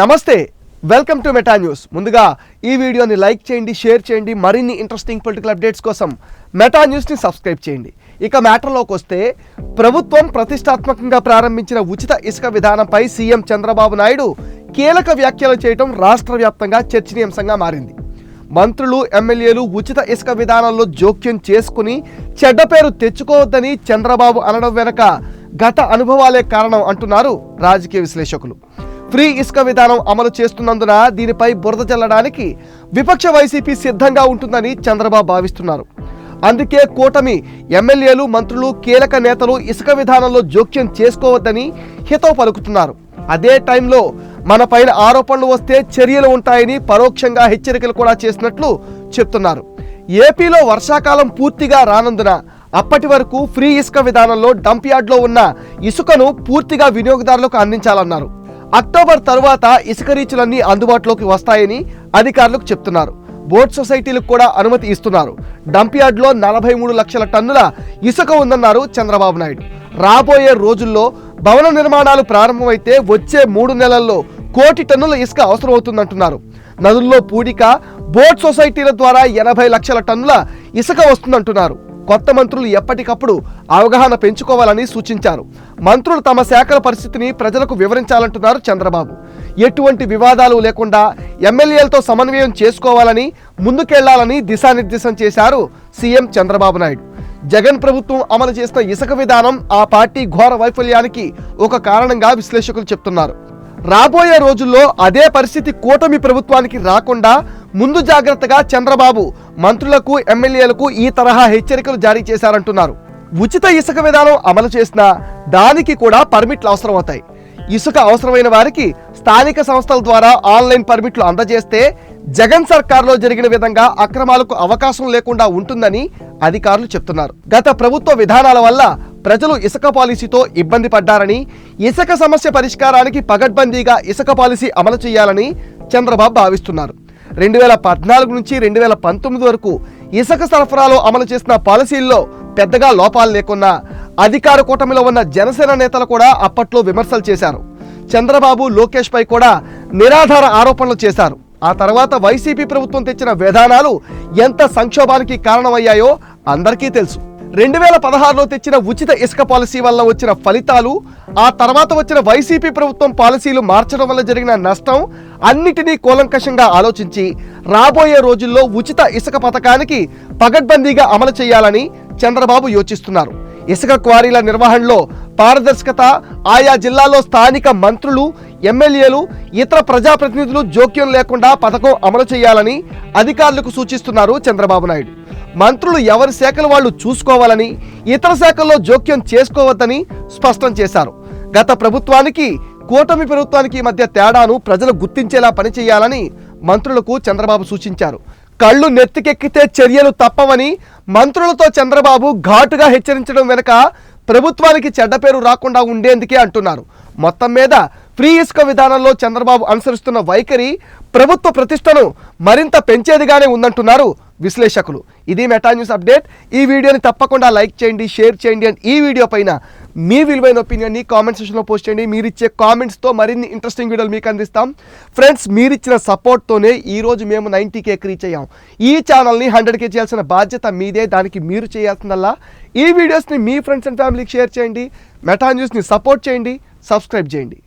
నమస్తే welcome to meta news. ముందుగా ఈ వీడియోని లైక్ చేయండి షేర్ చేయండి మరిన్ని ఇంట్రెస్టింగ్ పొలిటికల్ అప్డేట్స్ కోసం మెటా న్యూస్ని సబ్స్క్రైబ్ చేయండి. ఇక మ్యాటర్లోకి వస్తే ప్రభుత్వం ప్రతిష్టాత్మకంగా ప్రారంభించిన ఉచిత ఇసుక విధానంపై సీఎం చంద్రబాబు నాయుడు కీలక వ్యాఖ్యలు చేయడం రాష్ట్ర వ్యాప్తంగా చర్చనీయాంశంగా మారింది. మంత్రులు ఎమ్మెల్యేలు ఉచిత ఇసుక విధానంలో జోక్యం చేసుకుని చెడ్డ పేరు తెచ్చుకోవద్దని చంద్రబాబు అనడం వెనక గత అనుభవాలే కారణం అంటున్నారు రాజకీయ విశ్లేషకులు. ఫ్రీ ఇసుక విధానం అమలు చేస్తున్నందున దీనిపై బురద చల్లడానికి విపక్ష వైసీపీ సిద్ధంగా ఉంటుందని చంద్రబాబు భావిస్తున్నారు. అందుకే కూటమి ఎమ్మెల్యేలు మంత్రులు కీలక నేతలు ఇసుక విధానంలో జోక్యం చేసుకోవద్దని హితవు పలుకుతున్నారు. అదే టైంలో మన పైన ఆరోపణలు వస్తే చర్యలు ఉంటాయని పరోక్షంగా హెచ్చరికలు కూడా చేసినట్లు చెప్తున్నారు. ఏపీలో వర్షాకాలం పూర్తిగా రానందున అప్పటి వరకు ఫ్రీ ఇసుక విధానంలో డంప్ యార్డ్లో ఉన్న ఇసుకను పూర్తిగా వినియోగదారులకు అందించాలన్నారు. అక్టోబర్ తరువాత ఇసుక రీచులన్నీ అందుబాటులోకి వస్తాయని అధికారులకు చెప్తున్నారు. బోట్ సొసైటీలకు కూడా అనుమతి ఇస్తున్నారు. డంప్ యార్డ్లో నలభై మూడు లక్షల టన్నుల ఇసుక ఉందన్నారు చంద్రబాబు నాయుడు. రాబోయే రోజుల్లో భవన నిర్మాణాలు ప్రారంభమైతే వచ్చే మూడు నెలల్లో కోటి టన్నుల ఇసుక అవసరమవుతుందంటున్నారు. నదుల్లో పూడిక బోట్ సొసైటీల ద్వారా ఎనభై లక్షల టన్నుల ఇసుక వస్తుందంటున్నారు. కొత్త మంత్రులు ఎప్పటికప్పుడు అవగాహన పెంచుకోవాలని సూచించారు. మంత్రులు తమ శాఖల పరిస్థితిని ప్రజలకు వివరించాలంటున్నారు చంద్రబాబు. ఎటువంటి వివాదాలు లేకుండా ఎమ్మెల్యేలతో సమన్వయం చేసుకోవాలని ముందుకెళ్ళాలని దిశానిర్దేశం చేశారు సీఎం చంద్రబాబు నాయుడు. జగన్ ప్రభుత్వం అమలు చేసిన ఇసుక విధానం ఆ పార్టీ ఘోర వైఫల్యానికి ఒక కారణంగా విశ్లేషకులు చెప్తున్నారు. రాబోయే రోజుల్లో అదే పరిస్థితి కూటమి ప్రభుత్వానికి రాకుండా ముందు జాగ్రత్తగా చంద్రబాబు మంత్రులకు ఎమ్మెల్యేలకు ఈ తరహా హెచ్చరికలు జారీ చేశారంటున్నారు. ఉచిత ఇసుక విధానం అమలు చేసినా దానికి కూడా పర్మిట్లు అవసరమవుతాయి. ఇసుక అవసరమైన వారికి స్థానిక సంస్థల ద్వారా ఆన్లైన్ పర్మిట్లు అందజేస్తే జగన్ సర్కార్లో జరిగిన విధంగా అక్రమాలకు అవకాశం లేకుండా ఉంటుందని అధికారులు చెప్తున్నారు. గత ప్రభుత్వ విధానాల వల్ల ప్రజలు ఇసుక పాలసీతో ఇబ్బంది పడ్డారని ఇసుక సమస్య పరిష్కారానికి పగడ్బందీగా ఇసుక పాలసీ అమలు చేయాలని చంద్రబాబు భావిస్తున్నారు. రెండు వేల పద్నాలుగు నుంచి రెండు వేల పంతొమ్మిది వరకు ఇసుక సరఫరాలో అమలు చేసిన పాలసీల్లో పెద్దగా లోపాలు లేకున్నా అధికార కూటమిలో ఉన్న జనసేన నేతలు కూడా అప్పట్లో విమర్శలు చేశారు. చంద్రబాబు లోకేష్ పై కూడా నిరాధార ఆరోపణలు చేశారు. ఆ తర్వాత వైసీపీ ప్రభుత్వం తెచ్చిన విధానాలు ఎంత సంక్షోభానికి కారణమయ్యాయో అందరికీ తెలుసు. రెండు వేల పదహారులో తెచ్చిన ఉచిత ఇసుక పాలసీ వల్ల వచ్చిన ఫలితాలు ఆ తర్వాత వచ్చిన వైసీపీ ప్రభుత్వం పాలసీలు మార్చడం వల్ల జరిగిన నష్టం అన్నిటినీ కూలంకషంగా ఆలోచించి రాబోయే రోజుల్లో ఉచిత ఇసుక పథకానికి పగడ్బందీగా అమలు చేయాలని చంద్రబాబు యోచిస్తున్నారు. ఇసుక క్వారీల నిర్వహణలో పారదర్శకత ఆయా జిల్లాలో స్థానిక మంత్రులు ఎమ్మెల్యేలు ఇతర ప్రజాప్రతినిధులు జోక్యం లేకుండా పథకం అమలు చేయాలని అధికారులకు సూచిస్తున్నారు చంద్రబాబు నాయుడు. మంత్రులు ఎవరి శాఖలు వాళ్ళు చూసుకోవాలని ఇతర శాఖల్లో జోక్యం చేసుకోవద్దని స్పష్టం చేశారు. గత ప్రభుత్వానికి కూటమి ప్రభుత్వానికి మధ్య తేడాను ప్రజలు గుర్తించేలా పనిచేయాలని మంత్రులకు చంద్రబాబు సూచించారు. కళ్ళు నెత్తికెక్కితే చర్యలు తప్పవని మంత్రులతో చంద్రబాబు ఘాటుగా హెచ్చరించడం వెనుక ప్రభుత్వానికి చెడ్డ పేరు రాకుండా ఉండేందుకే అంటున్నారు. మొత్తం మీద ఫ్రీ ఇసుక విధానంలో చంద్రబాబు అనుసరిస్తున్న వైఖరి ప్రభుత్వ ప్రతిష్టను మరింత పెంచేదిగానే ఉందంటున్నారు విశ్లేషకులు. ఇది మెటా న్యూస్ అప్డేట్. ఈ వీడియోని తప్పకుండా లైక్ చేయండి షేర్ చేయండి అండ్ ఈ వీడియో పైన మీ విలువైన ఒపీనియన్ని కామెంట్ సెక్షన్లో పోస్ట్ చేయండి. మీరు ఇచ్చే కామెంట్స్తో మరిన్ని ఇంట్రెస్టింగ్ వీడియోలు మీకు అందిస్తాం. ఫ్రెండ్స్ మీరు ఇచ్చిన సపోర్ట్తోనే ఈరోజు మేము నైంటీ కేక్ రీచ్ అయ్యాం. ఈ ఛానల్ని హండ్రెడ్ కే చేయాల్సిన బాధ్యత మీదే. దానికి మీరు చేయాల్సిందల్లా ఈ వీడియోస్ని మీ ఫ్రెండ్స్ అండ్ ఫ్యామిలీకి షేర్ చేయండి. మెటా న్యూస్ని సపోర్ట్ చేయండి. సబ్స్క్రైబ్ చేయండి.